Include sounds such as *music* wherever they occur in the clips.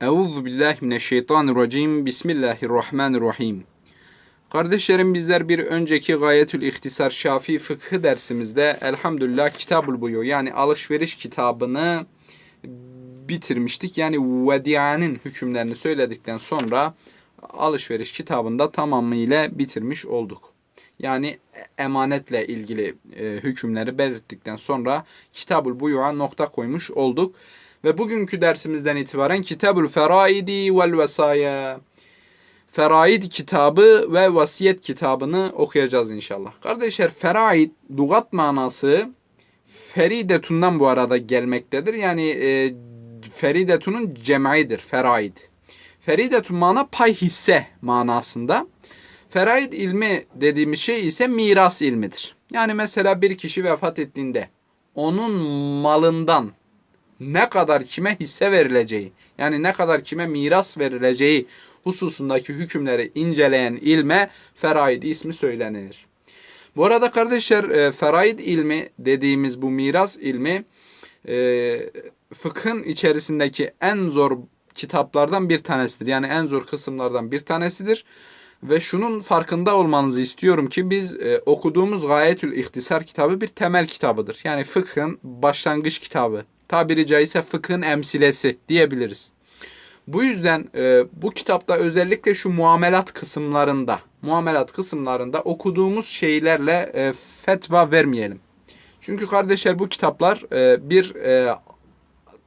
Euzu billahi mineşşeytanirracim. Bismillahirrahmanirrahim. Kardeşlerim bizler bir önceki Gayetül İhtisar Şafii Fıkhı dersimizde elhamdülillah Kitabul Buyu yani alışveriş kitabını bitirmiştik. Yani vedianın hükümlerini söyledikten sonra alışveriş kitabında tamamıyla bitirmiş olduk. Yani emanetle ilgili e, hükümleri belirttikten sonra Kitabul Buyu'a nokta koymuş olduk. Ve bugünkü dersimizden itibaren Kitabul Feraidi vel Vesaya Feraid kitabı ve vasiyet kitabını okuyacağız inşallah. Kardeşler feraid lugat manası feridetundan bu arada gelmektedir. Yani e, feridetunun cem'idir feraid. Feridetun mana pay hisse manasında. Feraid ilmi dediğimiz şey ise miras ilmidir. Yani mesela bir kişi vefat ettiğinde onun malından ne kadar kime hisse verileceği, yani ne kadar kime miras verileceği hususundaki hükümleri inceleyen ilme feraid ismi söylenir. Bu arada kardeşler e, feraid ilmi dediğimiz bu miras ilmi e, fıkhın içerisindeki en zor kitaplardan bir tanesidir. Yani en zor kısımlardan bir tanesidir. Ve şunun farkında olmanızı istiyorum ki biz e, okuduğumuz Gayetül İhtisar kitabı bir temel kitabıdır. Yani fıkhın başlangıç kitabı. Tabiri caizse fıkhın emsilesi diyebiliriz. Bu yüzden e, bu kitapta özellikle şu muamelat kısımlarında, muamelat kısımlarında okuduğumuz şeylerle e, fetva vermeyelim. Çünkü kardeşler bu kitaplar e, bir e,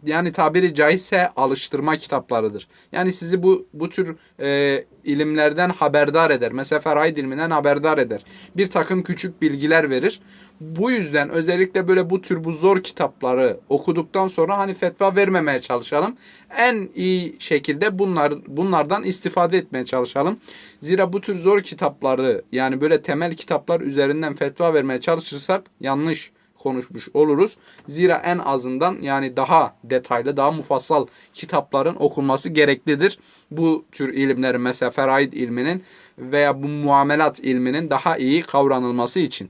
yani tabiri caizse alıştırma kitaplarıdır. Yani sizi bu bu tür e, ilimlerden haberdar eder. Mesela feraid ilminden haberdar eder. Bir takım küçük bilgiler verir. Bu yüzden özellikle böyle bu tür bu zor kitapları okuduktan sonra hani fetva vermemeye çalışalım. En iyi şekilde bunlar bunlardan istifade etmeye çalışalım. Zira bu tür zor kitapları yani böyle temel kitaplar üzerinden fetva vermeye çalışırsak yanlış konuşmuş oluruz. Zira en azından yani daha detaylı, daha mufassal kitapların okunması gereklidir. Bu tür ilimlerin mesela feraid ilminin veya bu muamelat ilminin daha iyi kavranılması için.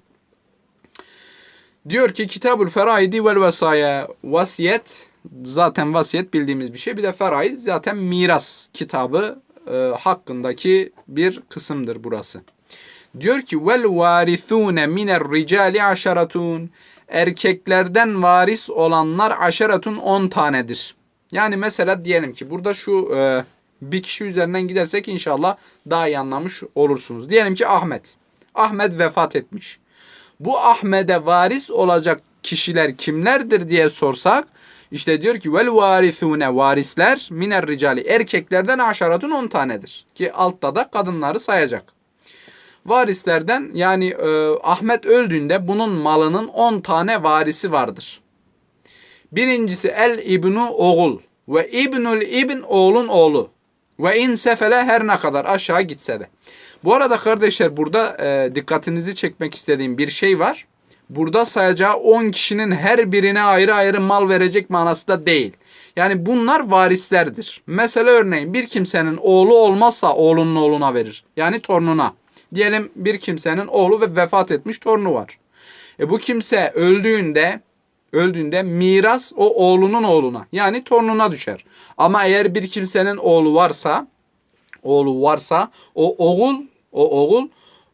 Diyor ki Kitabul Feraidi vel Vesaya vasiyet zaten vasiyet bildiğimiz bir şey. Bir de feraid zaten miras kitabı e, hakkındaki bir kısımdır burası. Diyor ki vel varithune miner ricali aşaratun erkeklerden varis olanlar aşeratun 10 tanedir. Yani mesela diyelim ki burada şu e, bir kişi üzerinden gidersek inşallah daha iyi anlamış olursunuz. Diyelim ki Ahmet. Ahmet vefat etmiş. Bu Ahmet'e varis olacak kişiler kimlerdir diye sorsak işte diyor ki vel varithune varisler miner ricali erkeklerden aşaratun 10 tanedir. Ki altta da kadınları sayacak varislerden yani e, Ahmet öldüğünde bunun malının 10 tane varisi vardır. Birincisi el ibnu oğul ve ibnül ibn oğlun oğlu ve in sefele her ne kadar aşağı gitse de. Bu arada kardeşler burada e, dikkatinizi çekmek istediğim bir şey var. Burada sayacağı 10 kişinin her birine ayrı ayrı mal verecek manası da değil. Yani bunlar varislerdir. Mesela örneğin bir kimsenin oğlu olmazsa oğlunun oğluna verir. Yani torununa. Diyelim bir kimsenin oğlu ve vefat etmiş torunu var. E bu kimse öldüğünde öldüğünde miras o oğlunun oğluna yani torununa düşer. Ama eğer bir kimsenin oğlu varsa oğlu varsa o oğul o oğul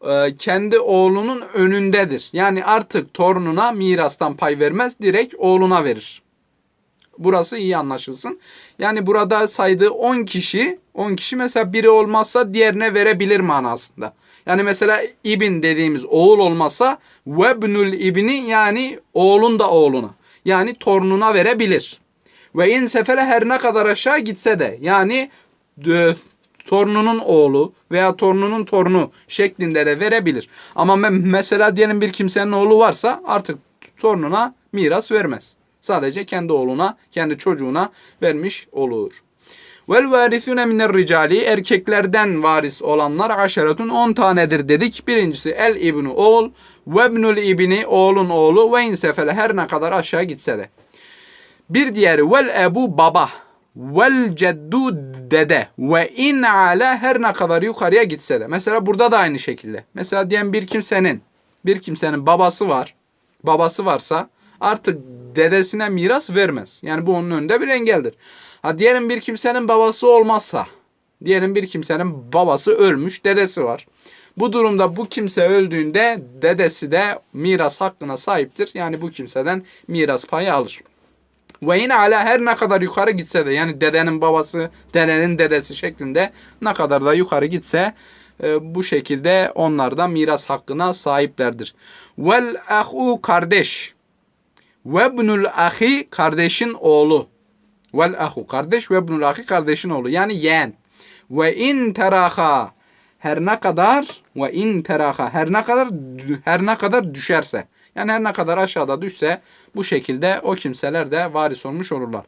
e, kendi oğlunun önündedir. Yani artık torununa mirastan pay vermez direkt oğluna verir. Burası iyi anlaşılsın. Yani burada saydığı 10 kişi 10 kişi mesela biri olmazsa diğerine verebilir manasında. Yani mesela ibn dediğimiz oğul olmazsa vebnül ibni yani oğlun da oğluna. Yani torununa verebilir. Ve in sefele her ne kadar aşağı gitse de yani e, torununun oğlu veya torununun torunu şeklinde de verebilir. Ama mesela diyelim bir kimsenin oğlu varsa artık torununa miras vermez. Sadece kendi oğluna, kendi çocuğuna vermiş olur. Vel varisune miner ricali erkeklerden varis olanlar aşeretun 10 tanedir dedik. Birincisi el ibnu oğul ve ibnul ibni oğlun oğlu ve insefele her ne kadar aşağı gitse de. Bir diğeri vel ebu baba vel ceddu dede ve in ala her ne kadar yukarıya gitse de. Mesela burada da aynı şekilde. Mesela diyen bir kimsenin bir kimsenin babası var. Babası varsa artık dedesine miras vermez. Yani bu onun önünde bir engeldir. Ha diyelim bir kimsenin babası olmazsa, diyelim bir kimsenin babası ölmüş, dedesi var. Bu durumda bu kimse öldüğünde dedesi de miras hakkına sahiptir. Yani bu kimseden miras payı alır. Ve yine hala her ne kadar yukarı gitse de yani dedenin babası, dedenin dedesi şeklinde ne kadar da yukarı gitse e, bu şekilde onlar da miras hakkına sahiplerdir. Vel ahu kardeş. Ve ibnul ahi kardeşin oğlu. Vel ahu kardeş ve ibnul ahi kardeşin oğlu. Yani yeğen. Ve in teraha her ne kadar ve in teraha her ne kadar her ne kadar düşerse. Yani her ne kadar aşağıda düşse bu şekilde o kimseler de varis olmuş olurlar.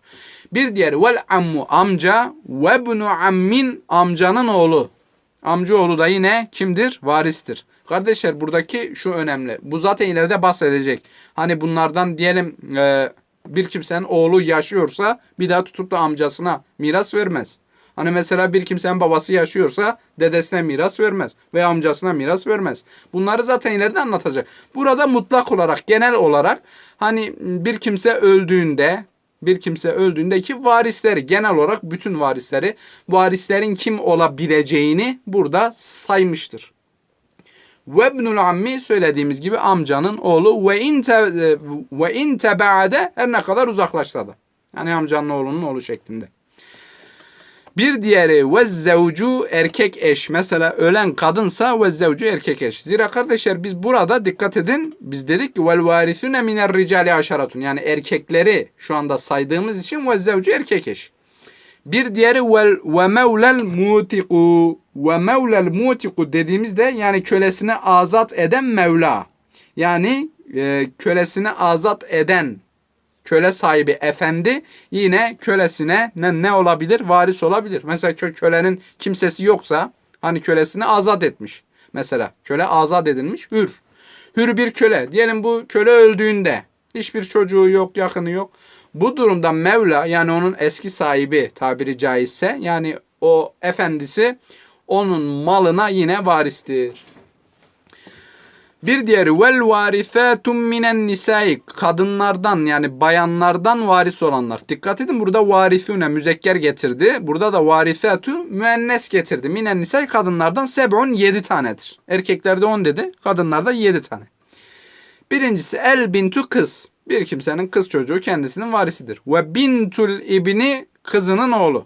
Bir diğeri vel ammu amca ve ibnu ammin amcanın oğlu. Amcaoğlu da yine kimdir? Varistir. Kardeşler buradaki şu önemli. Bu zaten ileride bahsedecek. Hani bunlardan diyelim e, bir kimsenin oğlu yaşıyorsa bir daha tutup da amcasına miras vermez. Hani mesela bir kimsenin babası yaşıyorsa dedesine miras vermez veya amcasına miras vermez. Bunları zaten ileride anlatacak. Burada mutlak olarak genel olarak hani bir kimse öldüğünde bir kimse öldüğündeki varisleri genel olarak bütün varisleri varislerin kim olabileceğini burada saymıştır. Ve ibnul ammi söylediğimiz gibi amcanın oğlu ve in te, ve in tebaade her ne kadar uzaklaşsa da. Yani amcanın oğlunun oğlu şeklinde. Bir diğeri ve zevcu erkek eş. Mesela ölen kadınsa ve zevcu erkek eş. Zira kardeşler biz burada dikkat edin. Biz dedik ki vel varisune miner ricali aşaratun. Yani erkekleri şu anda saydığımız için ve zevcu erkek eş. Bir diğeri vel ve mevlel mutiku. Ve mevlel mutiku dediğimizde yani kölesini azat eden Mevla. Yani e, kölesini azat eden köle sahibi efendi yine kölesine ne, ne olabilir? Varis olabilir. Mesela kö, kölenin kimsesi yoksa hani kölesini azat etmiş. Mesela köle azat edilmiş hür. Hür bir köle. Diyelim bu köle öldüğünde hiçbir çocuğu yok, yakını yok. Bu durumda Mevla yani onun eski sahibi tabiri caizse yani o efendisi onun malına yine varistir. Bir diğeri vel varisatun minen nisai kadınlardan yani bayanlardan varis olanlar. Dikkat edin burada varisune müzekker getirdi. Burada da varisatu müennes getirdi. Minen nisai kadınlardan seb'un 7 tanedir. Erkeklerde 10 dedi. Kadınlarda 7 tane. Birincisi el bintu kız. Bir kimsenin kız çocuğu kendisinin varisidir. Ve bintul ibni kızının oğlu.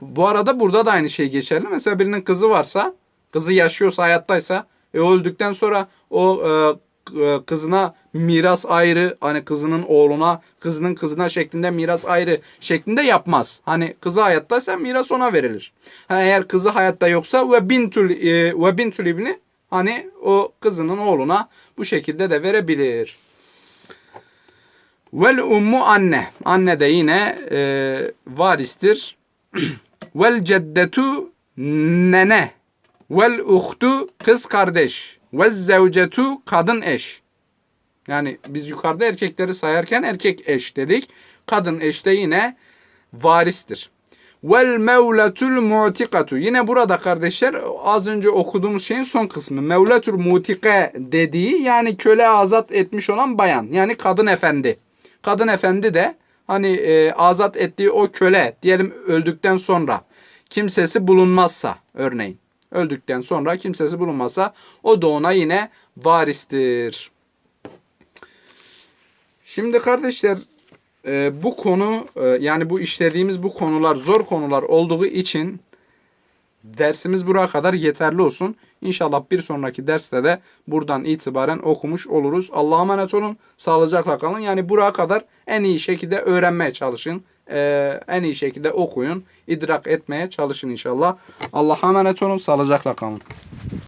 Bu arada burada da aynı şey geçerli. Mesela birinin kızı varsa, kızı yaşıyorsa, hayattaysa e öldükten sonra o e, kızına miras ayrı hani kızının oğluna kızının kızına şeklinde miras ayrı şeklinde yapmaz. Hani kızı hayattaysa miras ona verilir. Ha, eğer kızı hayatta yoksa ve bintul e, ve bintul ibni hani o kızının oğluna bu şekilde de verebilir. Vel ummu anne. Anne de yine e, varistir. *clears throat* Vel ceddetu nene. Vel uhtu kız kardeş. Ve zevcetu kadın eş. Yani biz yukarıda erkekleri sayarken erkek eş dedik. Kadın eş de yine varistir. Vel mevletul mu'tikatu. Yine burada kardeşler az önce okuduğumuz şeyin son kısmı. Mevletul mu'tike dediği yani köle azat etmiş olan bayan. Yani kadın efendi. Kadın efendi de hani e, azat ettiği o köle diyelim öldükten sonra kimsesi bulunmazsa örneğin öldükten sonra kimsesi bulunmazsa o da ona yine varistir. Şimdi kardeşler e, bu konu e, yani bu işlediğimiz bu konular zor konular olduğu için dersimiz buraya kadar yeterli olsun. İnşallah bir sonraki derste de buradan itibaren okumuş oluruz. Allah'a emanet olun. Sağlıcakla kalın. Yani buraya kadar en iyi şekilde öğrenmeye çalışın. Ee, en iyi şekilde okuyun. idrak etmeye çalışın inşallah. Allah'a emanet olun. Sağlıcakla kalın.